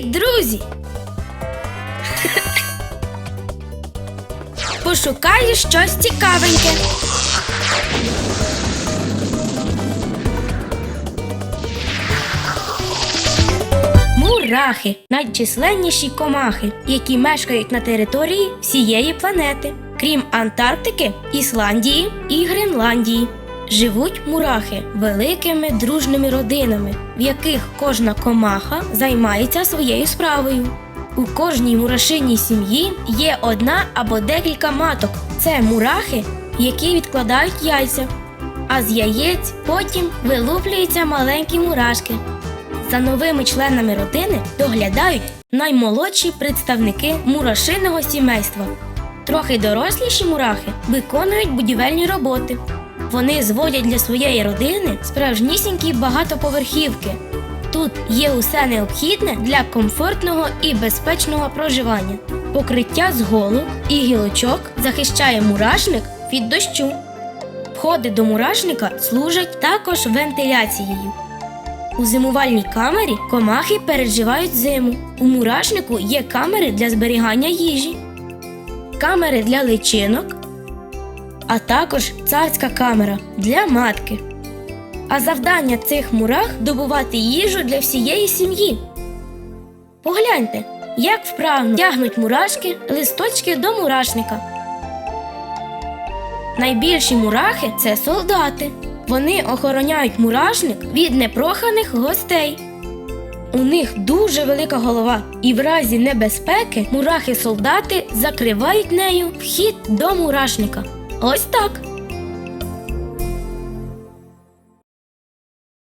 друзі. Пошукаю щось цікавеньке. Мурахи найчисленніші комахи, які мешкають на території всієї планети, крім Антарктики, Ісландії і Гренландії. Живуть мурахи великими дружними родинами, в яких кожна комаха займається своєю справою. У кожній мурашиній сім'ї є одна або декілька маток. Це мурахи, які відкладають яйця. А з яєць потім вилуплюються маленькі мурашки. За новими членами родини доглядають наймолодші представники мурашиного сімейства. Трохи доросліші мурахи виконують будівельні роботи. Вони зводять для своєї родини справжнісінькі багатоповерхівки. Тут є усе необхідне для комфортного і безпечного проживання. Покриття з голок і гілочок захищає мурашник від дощу. Входи до мурашника служать також вентиляцією. У зимувальній камері комахи переживають зиму. У мурашнику є камери для зберігання їжі, камери для личинок, а також царська камера для матки. А завдання цих мурах добувати їжу для всієї сім'ї. Погляньте, як вправно тягнуть мурашки листочки до мурашника. Найбільші мурахи це солдати. Вони охороняють мурашник від непроханих гостей. У них дуже велика голова, і в разі небезпеки мурахи-солдати закривають нею вхід до мурашника. Ось так.